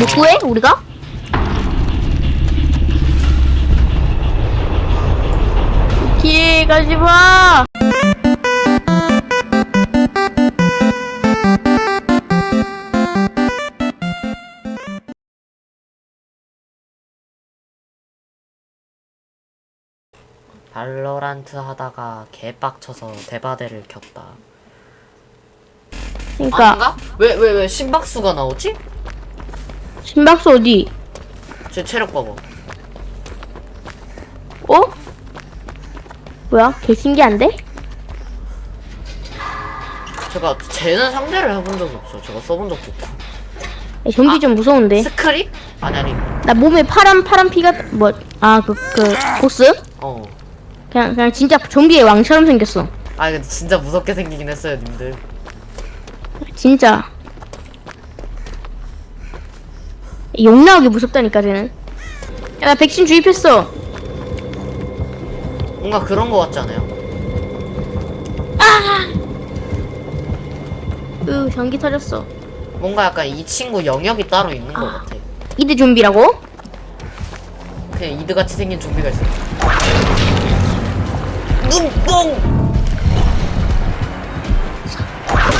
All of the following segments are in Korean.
뭐 구해 우리가? 길 가지 마. 발로란트 하다가 개빡쳐서 대바대를 켰다. 그러니까 아닌가? 왜 왜 왜 심박수가 나오지? 심박수 어디? 제 체력 봐봐. 어? 뭐야? 개 신기한데? 제가 쟤는 상대를 해본 적이 없어요. 제가 써본 적도 없고. 야, 좀비 좀 무서운데. 스크립? 아니 아니. 나 몸에 파란 파란 피가 뭐 아그 그 보스? 어. 그냥 그냥 진짜 좀비의 왕처럼 생겼어. 아 근데 진짜 무섭게 생기긴 했어요, 님들. 진짜. 욕 나오게 무섭다니까 쟤는. 야, 나 백신 주입했어. 뭔가 그런 거 같지 않아요? 으 전기 터졌어. 뭔가 약간 이 친구 영역이 따로 있는 것 같아. 이드 좀비라고? 그냥 이드같이 생긴 좀비가 있어. 눈뽕!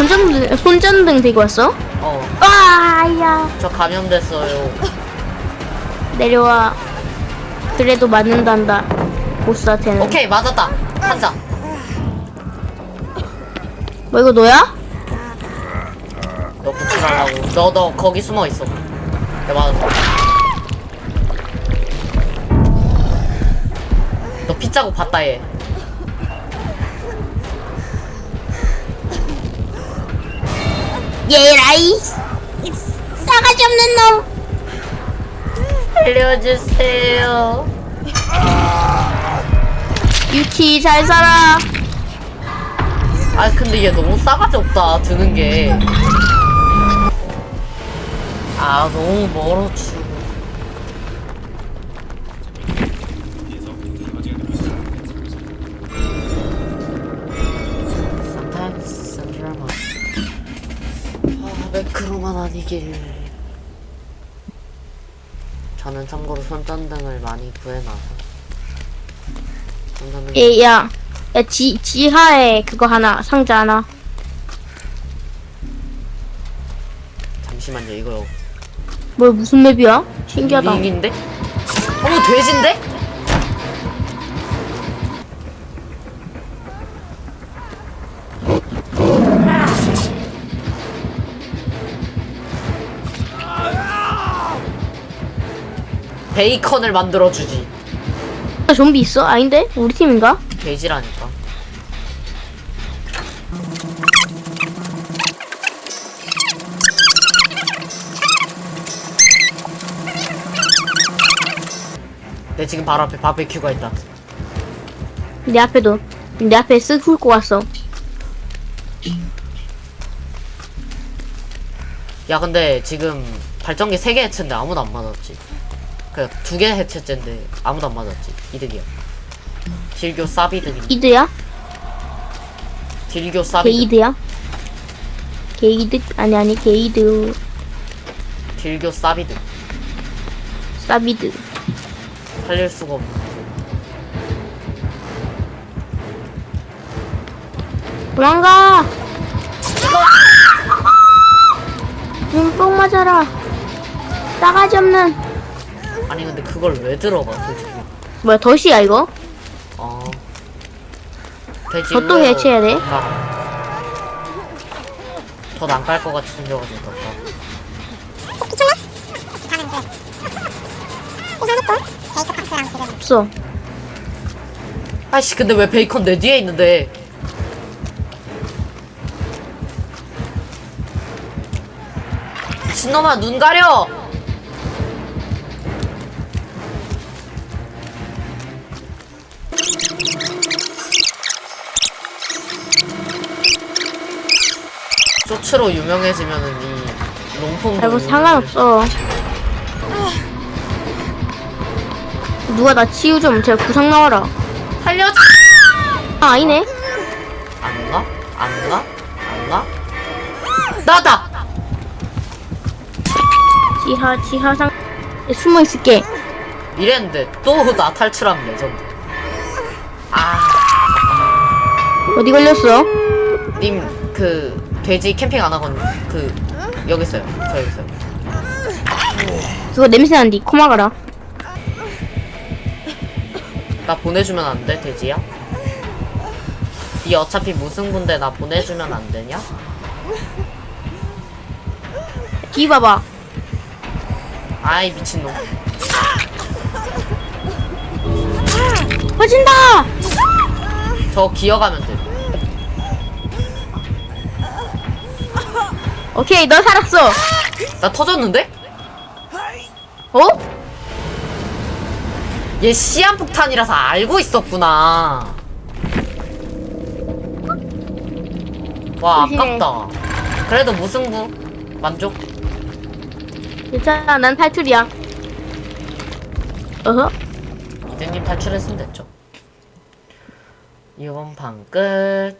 손전등 손전등 들고 왔어? 어, 아야 저 감염됐어요. 내려와. 그래도 맞는단다. 보스한테는. 오케이, 맞았다. 한자. 뭐 이거 너야? 너 구출하려고. 너, 너 거기 숨어 있어. 내 맞았어. 너 빗자국 봤다, 얘. 얘라이 이 싸가지 없는 놈. 알려주세요. 유키 잘 살아. 아, 근데 얘 너무 싸가지 없다, 드는 게. 아, 너무 멀어, 주. 매크로만 아니길. 저는 참고로 손전등을 많이 구해놔서. 손전등. 얘야 야 지 지하에 그거 하나 상자 하나. 잠시만요, 이거. 뭐 무슨 맵이야? 신기하다. 링인데? 어머, 돼지인데? 베이컨을 만들어주지. 아, 좀비 있어? 아닌데? 우리 팀인가? 돼지라니까. 내 지금 바로 앞에 바베큐가 있다. 내 앞에도 내 앞에 쓱 훑고 왔어. 야 근데 지금 발전기 3개 해체인데 아무도 안 맞았지 그두개 해체째인데 아무도 안 맞았지 이득이야 딜교 싸비득이 이드야? 딜교 싸비득 게이드야? 게이드 아니 아니 게이드 딜교 싸비득 사비드. 살릴 수가 없는 도망가! 눈뽕 맞아라. 싸가지 없는. 아니 근데 그걸 왜 들어가 솔직히 뭐야 덫이야 이거? 어 돼지 덧도 의외로 해체해야 돼? 더난깔 것 같이 생겨가지고 덧가 없어. 아이씨 근데 왜 베이컨 내 뒤에 있는데 미친놈아 눈 가려 쇼츠로 유명해지면은 이 롱폼 아이고 상관없어. 누가 나 치유 좀 제가 구상 나와라. 살려줘 아 아니네. 안 가? 안 가? 안 가? 나다! 지하 지하상 숨어 있을게. 이랬는데 또 나 탈출하면 레전드 아 어디 걸렸어? 님 그 돼지 캠핑 안 하거든요. 그 여기 있어요. 저 여기 있어요. 그거 냄새 난디. 코마 가라. 나 보내주면 안 돼, 돼지야? 이 어차피 무승부인데 나 보내주면 안 되냐? 뒤 봐봐. 아이 미친놈. 퍼진다. 저 기어가면 돼. 오케이 너 살았어. 나 터졌는데? 어? 얘 시한폭탄이라서 알고 있었구나. 와 조심해. 아깝다. 그래도 무승부 만족. 괜찮아 난 탈출이야. 어허? 이대님 탈출했으면 됐죠. 이번 판 끝.